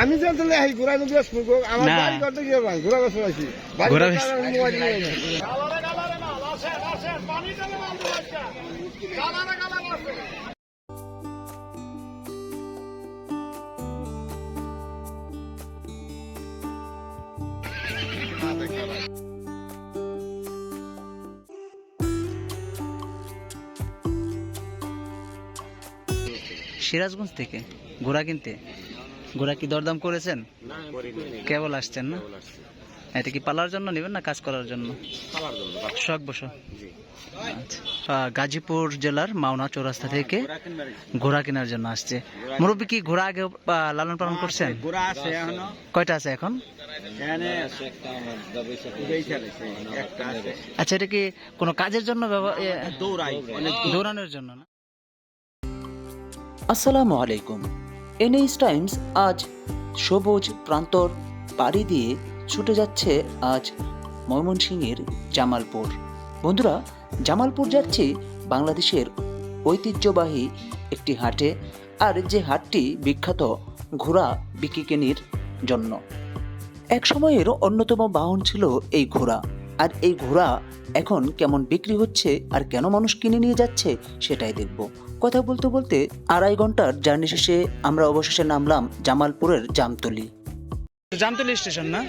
আমি জানতে এই ঘোরা নদী আসব। আমার বাড়ি করতে গিয়ে ভাই ঘোরা বসে আছি। সিরাজগঞ্জ থেকে ঘোড়া কিনতে ঘোড়া কি দরদাম করেছেন? কেবল আসছেন না? এটা কি পালার জন্য নেবেন না কাজ করার জন্য? শখ বস। আচ্ছা। গাজীপুর জেলার মাওনা চৌরাস্তা থেকে ঘোড়া কেনার জন্য আসছে। মুরব্বী কি ঘোড়া আগে লালন পালন করছেন? কয়টা আছে এখন? এখানে উড়েই ফেলেছে, একটা আছে। আচ্ছা এটা কি কোনো কাজের জন্য দৌড়াই। দৌড়ানোর জন্য না? আসসালামু আলাইকুম। এনএইচ টাইমস আজ সবুজ প্রান্তর পাড়ি দিয়ে ছুটে যাচ্ছে আজ ময়মনসিংহের জামালপুর। বন্ধুরা, জামালপুর যাচ্ছি বাংলাদেশের ঐতিহ্যবাহী একটি হাটে, আর যে হাটটি বিখ্যাত ঘোড়া বিকিকেনির জন্য। এক সময়ের অন্যতম বাহন ছিল এই ঘোড়া। আর এই ঘোড়া এখন কেমন বিক্রি হচ্ছে আর কেন মানুষ কিনে নিয়ে যাচ্ছে সেটাই দেখব। কথা বলতে বলতে আড়াই ঘণ্টার জার্নি শেষে আমরা অবশেষে নামলাম জামালপুরের জামতলি। জামতলি স্টেশন না?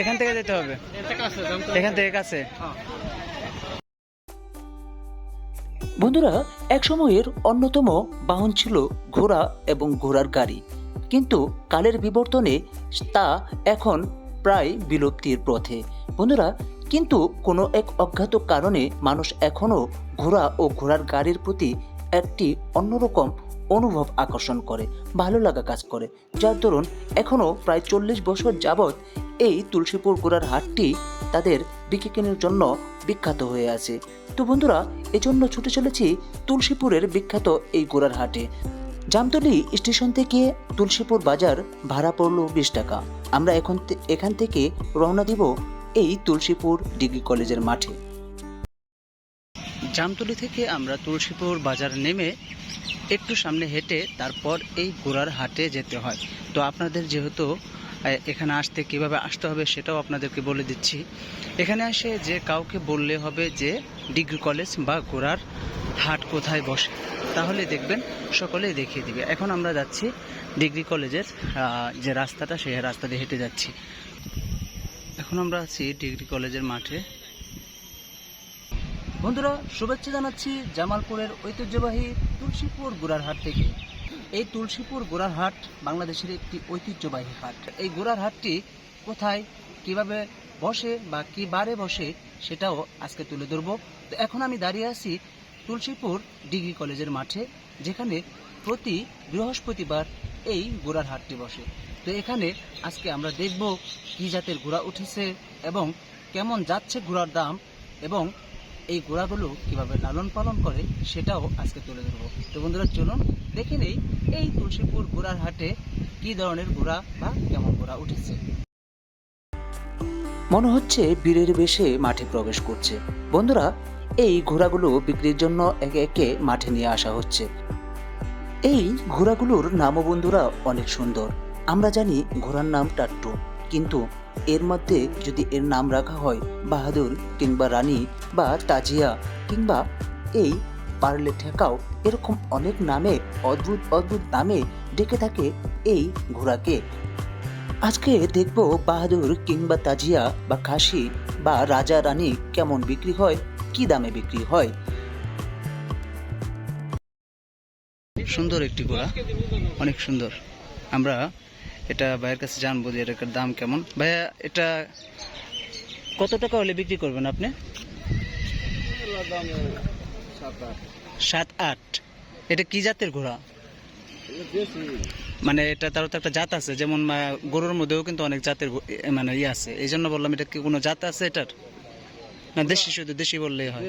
এখান থেকে যেতে হবে? এখান থেকে কাছে? বন্ধুরা এক সময়ের অন্যতম বাহন ছিল ঘোড়া এবং ঘোড়ার গাড়ি। কিন্তু কালের বিবর্তনে তা এখন প্রায় বিলুপ্তির পথে। বন্ধুরা, কিন্তু কোনো এক অজ্ঞাত কারণে মানুষ এখনও ঘোড়া ও ঘোড়ার গাড়ির প্রতি একটি অন্যরকম অনুভব আকর্ষণ করে, ভালো লাগা কাজ করে। যার দরুন এখনও প্রায় চল্লিশ বছর যাবৎ এই তুলসীপুর ঘোড়ার হাটটি তাদের বিক্রিকেনের জন্য বিখ্যাত হয়ে আছে। তো বন্ধুরা, এজন্য ছুটে চলেছি তুলসীপুরের বিখ্যাত এই ঘোড়ার হাটে। জামতলি স্টেশন থেকে তুলসীপুর বাজার ভাড়া পড়ল বিশ টাকা। আমরা এখন এখান থেকে রওনা দিব এই তুলসীপুর ডিগ্রি কলেজের মাঠে। জামতলি থেকে আমরা তুলসীপুর বাজার নেমে একটু সামনে হেঁটে তারপর এই ঘোড়ার হাটে যেতে হয়। তো আপনাদের যেহেতু এখানে আসতে কীভাবে আসতে হবে সেটাও আপনাদেরকে বলে দিচ্ছি। এখানে এসে যে কাউকে বললে হবে যে ডিগ্রি কলেজ বা ঘোড়ার হাট কোথায় বসে, তাহলে দেখবেন সকলেই দেখিয়ে দিবে। এখন আমরা যাচ্ছি ডিগ্রি কলেজের যে রাস্তাটা, সেই রাস্তা দিয়ে হেঁটে যাচ্ছি। এখন আমরা আছি ডিগ্রি কলেজের মাঠে। বন্ধুরা, শুভেচ্ছা জানাচ্ছি জামালপুরের ঐতিহ্যবাহী তুলসীপুর গোড়ারহাট থেকে। এই তুলসীপুর গোড়ারহাট বাংলাদেশের একটি ঐতিহ্যবাহী হাট। এই গোড়ার হাটটি কোথায়, কীভাবে বসে বা কি বারে বসে সেটাও আজকে তুলে ধরবো। তো এখন আমি দাঁড়িয়ে আছি তুলসীপুর ডিগ্রি কলেজের মাঠে, যেখানে প্রতি বৃহস্পতিবার এই ঘোড়ার হাটটি বসে। তো এখানে আজকে আমরা দেখব কি জাতের ঘোড়া উঠেছে এবং কেমন যাচ্ছে ঘোড়ার দাম এবং এই ঘোড়াগুলো কীভাবে লালন পালন করে সেটাও আজকে তুলে ধরবো। তো বন্ধুরা, চলুন দেখে নেই এই তুলসীপুর ঘোড়ার হাটে কি ধরনের ঘোড়া বা কেমন ঘোড়া উঠেছে। মনে হচ্ছে বীরের বেশে মাঠে প্রবেশ করছে। বন্ধুরা, এই ঘোড়াগুলো বিক্রির জন্য একে একে মাঠে নিয়ে আসা হচ্ছে। এই ঘোড়াগুলোর নামও বন্ধুরা অনেক সুন্দর। আমরা জানি ঘোড়ার নাম টাট্টু কিন্তু এর মধ্যে যদি এর নাম রাখা হয় বাহাদুর কিংবা রানী বা তাজিয়া কিংবা এই পারলে ঠেকাও, এরকম অনেক নামে, অদ্ভুত অদ্ভুত নামে ডেকে থাকে এই ঘোড়াকে। আজকে দেখব বাহাদুর কিংবা তাজিয়া বা খাসি বা রাজা রানী কেমন বিক্রি হয়, কি দামে বিক্রি হয়। সুন্দর একটি ঘোড়া, অনেক সুন্দর। আমরা এটা ভাইয়ের কাছে জানব যে এটার দাম কেমন। ভাইয়া এটা কত টাকা হলে বিক্রি করবেন আপনি? সাত আট। এটা কি জাতের ঘোড়া? মানে এটা তারও তো একটা জাত আছে যেমন গরুর মধ্যেও কিন্তু অনেক জাতের মানে ইয়ে আছে। এই জন্য বললাম এটা কি কোনো জাত আছে এটার? না দেশি শুধু দেশি বললেই হয়।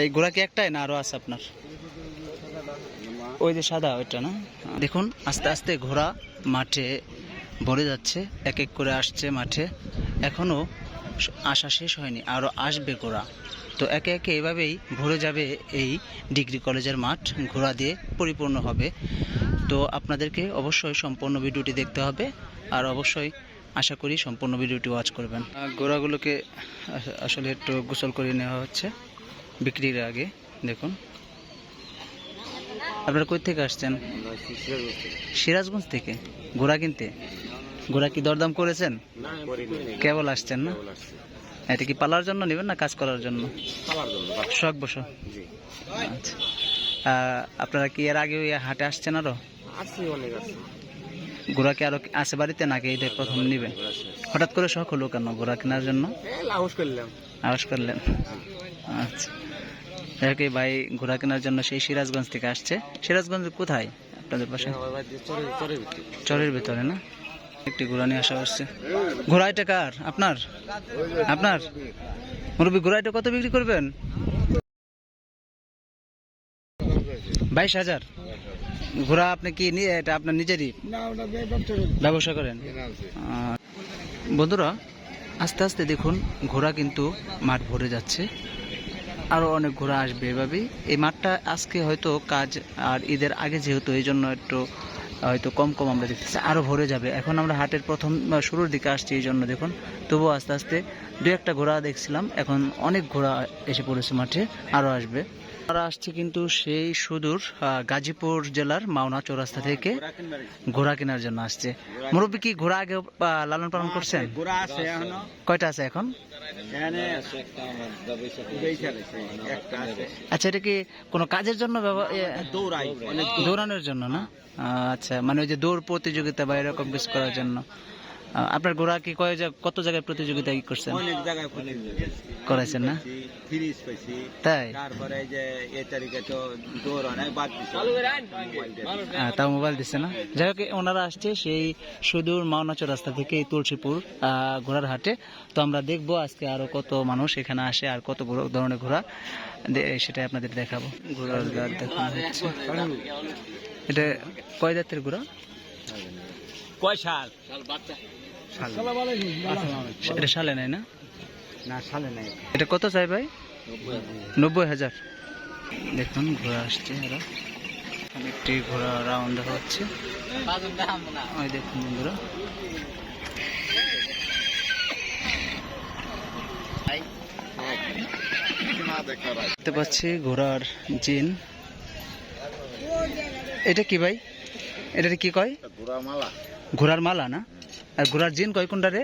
এই ঘোড়া কি একটাই না আরও আছে আপনার? ওই যে সাদা, ওইটা না? দেখুন, আস্তে আস্তে ঘোড়া মাঠে ভরে যাচ্ছে এক এক করে আসছে মাঠে। এখনও আসা শেষ হয়নি আরও আসবে ঘোড়া। তো একে একে এভাবেই ভরে যাবে এই ডিগ্রি কলেজের মাঠ, ঘোড়া দিয়ে পরিপূর্ণ হবে। তো আপনাদেরকে অবশ্যই সম্পূর্ণ ভিডিওটি দেখতে হবে, আর অবশ্যই আশা করি সম্পূর্ণ ভিডিওটি ওয়াচ করবেন। গোড়াগুলোকে আস- আসলে একটু গোসল করে নেওয়া হচ্ছে, বিক্রির আগে, দেখুন। আপনারা কই থেকে আসছেন? সিরাজগঞ্জ থেকে। ঘোড়া কিনতে? ঘোড়া কি দরদাম করেছেন? কেবল আসছেন না? এটা কি পালার জন্য নেবেন না কাজ করার জন্য? শখ বসো। আচ্ছা। আপনারা কি এর আগে ওই হাটে আসছেন আরও? ঘোড়া কি আরও আছে বাড়িতে নাকি এইটাই প্রথম নেবেন? হঠাৎ করে শখ হলো কেন ঘোড়া কেনার জন্য? আওয়াজ করলেন আওয়াজ করলেন। হোক, এই ভাই ঘোড়া কেনার জন্য সেই সিরাজগঞ্জ থেকে আসছে। সিরাজগঞ্জ কোথায় আপনাদের পাশে চরের ভিতরে না? একটি ঘোড়া নিয়ে আসা হচ্ছে। ঘোড়া এটা কার? আপনার? আপনার? মুরব্বী ঘোড়া এটা কত বিক্রি করবেন? বাইশ হাজার। ঘোড়া আপনি কি নিয়ে এটা আপনার নিজেরই? ব্যবসা করেন? বন্ধুরা আস্তে আস্তে দেখুন ঘোড়া কিন্তু মাঠ ভরে যাচ্ছে। আরও অনেক ঘোরা আসবে এভাবেই। এই মাঠটা আজকে হয়তো কাজ আর ঈদের আগে যেহেতু এই জন্য একটু, হয়তো কম কম আমরা দেখতেছি। আরও ভরে যাবে। এখন আমরা হাটের প্রথম শুরুর দিকে আসছি এই জন্য দেখুন। তবুও আস্তে আস্তে দু একটা ঘোড়া দেখছিলাম। এখন অনেক ঘোড়া এসে পড়েছে মাঠে আরও আসবে। আমরা আসছি কিন্তু সেই সুদূর গাজীপুর জেলার মাওনা চৌরাস্তা থেকে ঘোড়া কেনার জন্য আসছে। মুরব্বী কি ঘোড়া আগে লালন পালন করছেন? কয়টা আছে এখন? আচ্ছা এটা কি কোনো কাজের জন্য দৌড়াই দৌড়ানোর জন্য না? আচ্ছা মানে ওই যে দৌড় প্রতিযোগিতা বা এরকম কিছু করার জন্য। আপনার ঘোড়া কি কয় কত জায়গায় প্রতিযোগিতা কি করছেন? অনেক জায়গায় প্রতিযোগিতা করাইছেন না? ফ্রিজ পাইছি তাই? তারপরে এই যে এ তারিখে তো দৌড় অনেক বাদ। আহ, তাও মোবাইল দিচ্ছে না? যাই হোক ওনারা আসছে সেই সুদূর মাওনাচর রাস্তা থেকে এই তুলসীপুর আহ, ঘোড়ার হাটে। তো আমরা দেখব আজকে আরও কত মানুষ এখানে আসে আর কত ধরনের ঘোড়া। দে- সেটাই আপনাদের দেখাবো। ঘোড়ার গাছ দেখানো হচ্ছে এটা কয় জাতের ঘোড়া? কয় সাল? এটা সালে নেয় না? না সালে নাই এটা কত চাই ভাই? নব্বই হাজার। দেখুন ঘোড়া আসছে এরা এখানে একটি ঘোড়া রাউন্ড হচ্ছে। ওই দেখুন বন্ধুরা। দেখতে পাচ্ছি ঘোড়ার জিন। এটা কি ভাই? এটা কি কয়? ঘোড়ার মালা না? আর ঘোড়ার জিন কয় কোনটা রে?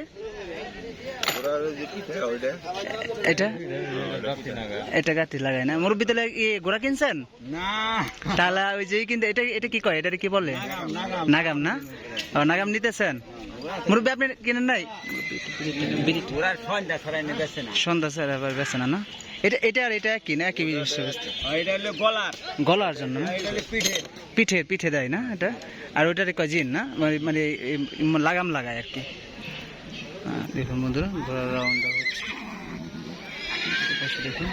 এটা? এটা গাতি লাগায় না। মুরব্বী তাহলে কি ঘোড়া কিনছেন? তাহলে ওই যে কিন্তু এটা এটা কি কয়? এটা কি বলে? নাগাম না? নাগাম নিতেছেন? মুরব্বী আপনি কিনেন নাই? সন্ধ্যা স্যার আবার বেছে না না? এটা এটা আর এটা কি না? একই জিনিস এটা হলো গলার। গলার জন্য পিঠে পিঠে পিঠে দেয় না এটা? আর ওইটার কয় জিন না? মানে মানে লাগাম লাগায় আর কি। দেখুন বন্ধুরা ঘোড়ার রাউন্ড হচ্ছে। দেখুন।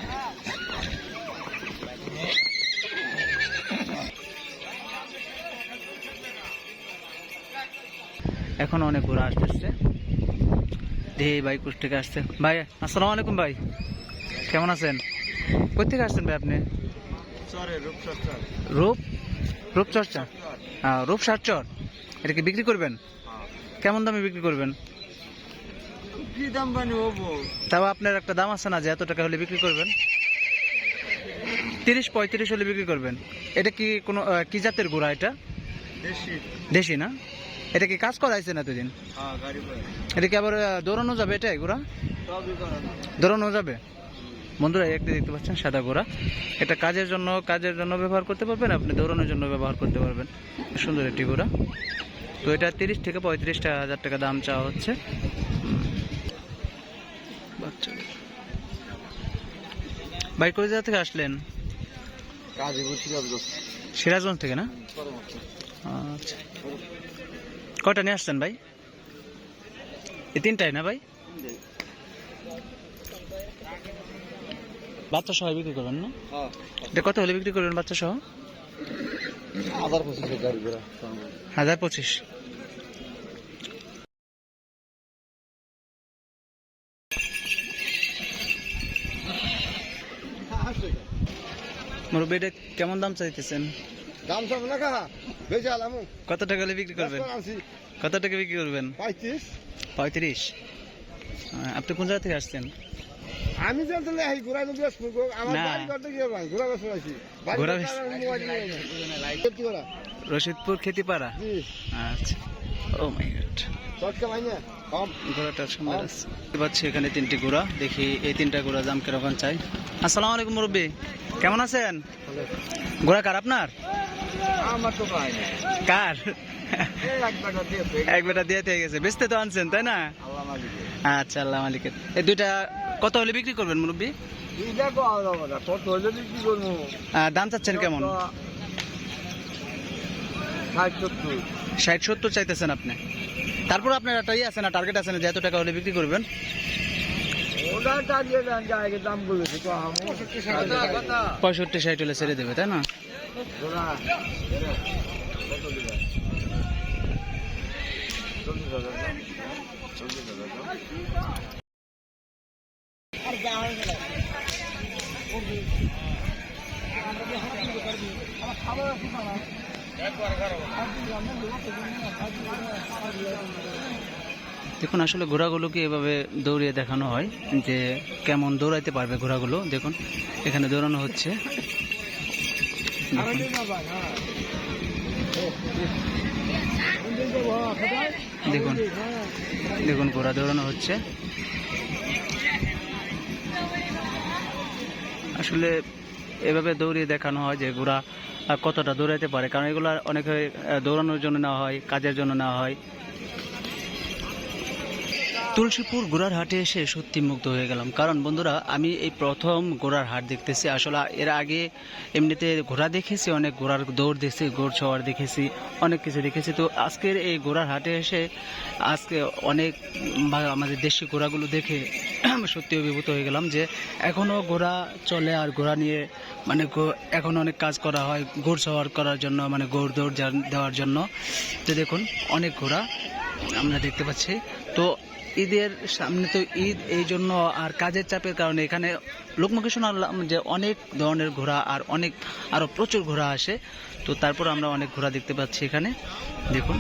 এখন অনেক ঘোড়া আসতেছে। দেখি ভাই কুচ থেকে আসছে? ভাই আসসালামু আলাইকুম ভাই। কেমন আছেন? কোথেকে আসছেন ভাই আপনি? রূপ রূপচর্চা হ্যাঁ রূপ সারচর। এটা কি বিক্রি করবেন? কেমন দামে বিক্রি করবেন? কি দাম বানি তাও আপনার একটা দাম আছে না যে এত টাকা হলে বিক্রি করবেন? তিরিশ পঁয়ত্রিশ হলে বিক্রি করবেন। এটা কি কোনো কি জাতের ঘোড়া এটা? দেশি। না? এটা কি কাজ করাইছে না দুদিন হ্যাঁ এটা কি আবার দৌড়ানো যাবে এটাই ঘোড়া দৌড়ানো যাবে? বন্ধুরা এই একটা দেখতে পাচ্ছেন সাদা ঘোড়া এটা কাজের জন্য কাজের জন্য ব্যবহার করতে পারবেন আপনি দৌড়ানোর জন্য ব্যবহার করতে পারবেন। সুন্দর একটি ঘোড়া তো এটা তিরিশ থেকে পঁয়ত্রিশ হাজার টাকা দাম চাওয়া হচ্ছে। বাইক করে জায়গা থেকে আসলেন? সিরাজগঞ্জ। থেকে না? আচ্ছা। কয়টা নিয়ে আসছেন ভাই? এই তিনটাই না ভাই? বাচ্চা সহ বিক্রি করবেন না? হ্যাঁ এটা কত হলে বিক্রি করবেন বাচ্চা সহ? হাজার পঁচিশে হাজার পঁচিশ। মুরব্বী এটা কেমন দাম চাইতেছেন? দাম সব না কাহা? বেশি আলাম কত টাকা হলে বিক্রি করবেন? কত টাকা বিক্রি করবেন? পঁয়ত্রিশ। পঁয়ত্রিশ। আপনি কোন জায়গা থেকে আসছেন? আমি যে তাহলে এই ঘোরা নদী আসব আমার বাড়ি করতে গিয়ে ভাই ঘোরা বসে আছি। ঘোড়া বেশ- রশিদপুর খেতিপাড়া? জি। আচ্ছা। ও মাই গড চটকা ভাই না? সুন্দর আছে। পাচ্ছি এখানে তিনটি ঘোড়া। দেখি এই তিনটা ঘোড়া দাম কীরকম চাই। আসসালামু আলাইকুম মুরব্বী। কেমন আছেন? ঘোড়া কার আপনার? আমার তো ভাই কার? এক বেটা দিয়ে গেছে। বেচতে তো আনছেন তাই না? আচ্ছা আল্লাহ মালিকের। এই দুইটা কত হলে বিক্রি করবেন মুরব্বী? দাম চাচ্ছেন কেমন? ষাট সত্তর। চাইতেছেন আপনি। তারপর আপনার একটা ইয়ে আছে না টার্গেট আছে না যে এত টাকা হলে বিক্রি করবেন? পঁয়ষট্টি ষাট হলে ছেড়ে দেবে তাই না? চল্লিশ হাজার দেখুন, আসলে ঘোড়াগুলোকে এভাবে দৌড়িয়ে দেখানো হয় যে কেমন দৌড়াইতে পারবে ঘোড়াগুলো। দেখুন, এখানে দৌড়ানো হচ্ছে। দেখুন। দেখুন ঘোড়া দৌড়ানো হচ্ছে। আসলে এভাবে দৌড়িয়ে দেখানো হয় যে ঘোড়া কতটা দৌড়াইতে পারে? কারণ এগুলো অনেক দৌড়ানোর জন্য নেওয়া হয়, কাজের জন্য নেওয়া হয়। তুলসীপুর ঘোড়ার হাটে এসে সত্যি মুগ্ধ হয়ে গেলাম। কারণ বন্ধুরা, আমি এই প্রথম ঘোড়ার হাট দেখতেছি। আসলে এর আগে এমনিতে ঘোড়া দেখেছি, অনেক ঘোড়ার দৌড় দেখেছি, ঘোড় সওয়ার দেখেছি, অনেক কিছু দেখেছি। তো আজকের এই ঘোড়ার হাটে এসে আজকে অনেক আমাদের দেশি ঘোড়াগুলো দেখে সত্যি অভিভূত হয়ে গেলাম যে এখনও ঘোড়া চলে আর ঘোড়া নিয়ে মানে এখন অনেক কাজ করা হয় ঘোড় সওয়ার করার জন্য মানে ঘোড় দৌড় দেওয়ার জন্য। তো দেখুন, অনেক ঘোড়া আমরা দেখতে পাচ্ছি। তো ঈদের সামনে তো ঈদ, এই জন্য আর কাজের চাপের কারণে এখানে লোকমুখে শোনালাম যে অনেক ধরনের ঘোড়া আর অনেক, আরও প্রচুর ঘোড়া আসে। তো তারপর আমরা অনেক ঘোড়া দেখতে পাচ্ছি এখানে। দেখুন।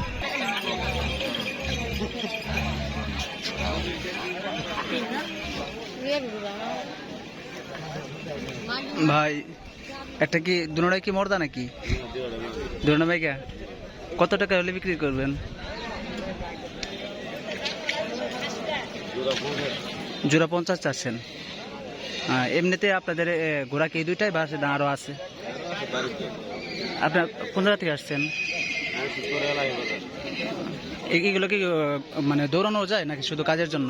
ভাই, একটা কি দুনোটাই কি মর্দা নাকি? দুনো ভাইকা কত টাকা হলে বিক্রি করবেন? জোড়া পঞ্চাশ চাচ্ছেন। এমনিতে আপনাদের ঘোড়া কি দুইটাই বা না আরও আছে? আপনার কোন জায়গা থেকে আসছেন? এগুলো কি মানে দৌড়ানো যায় নাকি শুধু কাজের জন্য?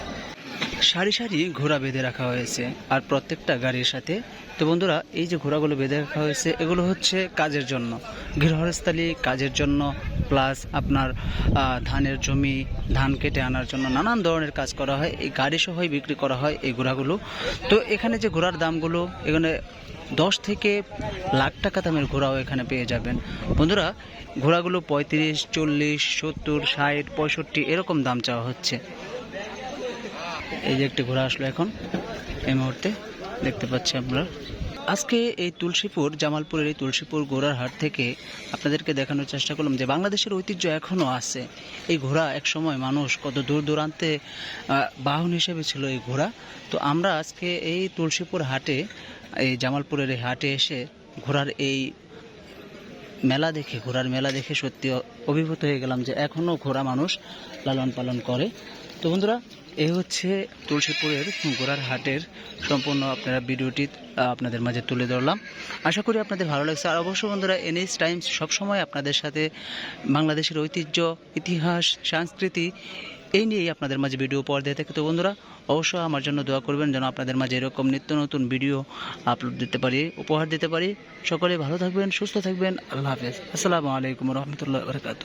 সারি সারি ঘোড়া বেঁধে রাখা হয়েছে। আর প্রত্যেকটা গাড়ির সাথে, তো বন্ধুরা, এই যে ঘোড়াগুলো বেঁধে রাখা হয়েছে, এগুলো হচ্ছে কাজের জন্য। গৃহস্থলী কাজের জন্য প্লাস আপনার ধানের জমি, ধান কেটে আনার জন্য নানান ধরনের কাজ করা হয়। এই গাড়ি সহই বিক্রি করা হয় এই ঘোড়াগুলো। তো এখানে যে ঘোড়ার দামগুলো, এখানে দশ থেকে লাখ টাকা দামের ঘোড়াও এখানে পেয়ে যাবেন। বন্ধুরা, ঘোড়াগুলো পঁয়ত্রিশ, চল্লিশ, সত্তর, ষাট, পঁয়ষট্টি, এরকম দাম চাওয়া হচ্ছে। এই যে একটি ঘোড়া আসলো এখন, এই মুহূর্তে দেখতে পাচ্ছি আমরা। আজকে এই তুলসীপুর, জামালপুরের এই তুলসীপুর ঘোড়ার হাট থেকে আপনাদেরকে দেখানোর চেষ্টা করলাম যে বাংলাদেশের ঐতিহ্য এখনও আছে। এই ঘোড়া এক সময় মানুষ কত দূর দূরান্তে বাহন হিসেবে ছিল এই ঘোড়া। তো আমরা আজকে এই তুলসীপুর হাটে, এই জামালপুরের এই হাটে এসে ঘোড়ার এই মেলা দেখে, ঘোড়ার মেলা দেখে সত্যি অভিভূত হয়ে গেলাম যে এখনও ঘোড়া মানুষ লালন পালন করে। তো বন্ধুরা এই হচ্ছে তুলসীপুরের ঘোড়ার হাটের সম্পূর্ণ আপনারা ভিডিওটি আপনাদের মাঝে তুলে ধরলাম। আশা করি আপনাদের ভালো লাগছে। আর অবশ্যই বন্ধুরা এনএস টাইমস সবসময় আপনাদের সাথে বাংলাদেশের ঐতিহ্য, ইতিহাস, সংস্কৃতি এই নিয়েই আপনাদের মাঝে ভিডিও উপহার দিয়ে থাকে। তো বন্ধুরা, অবশ্যই আমার জন্য দোয়া করবেন যেন আপনাদের মাঝে এরকম নিত্য নতুন ভিডিও আপলোড দিতে পারি, উপহার দিতে পারি। সকলে ভালো থাকবেন, সুস্থ থাকবেন। আল্লাহ হাফেজ। আসসালামু আলাইকুম রহমতুল্লাহ বরকাত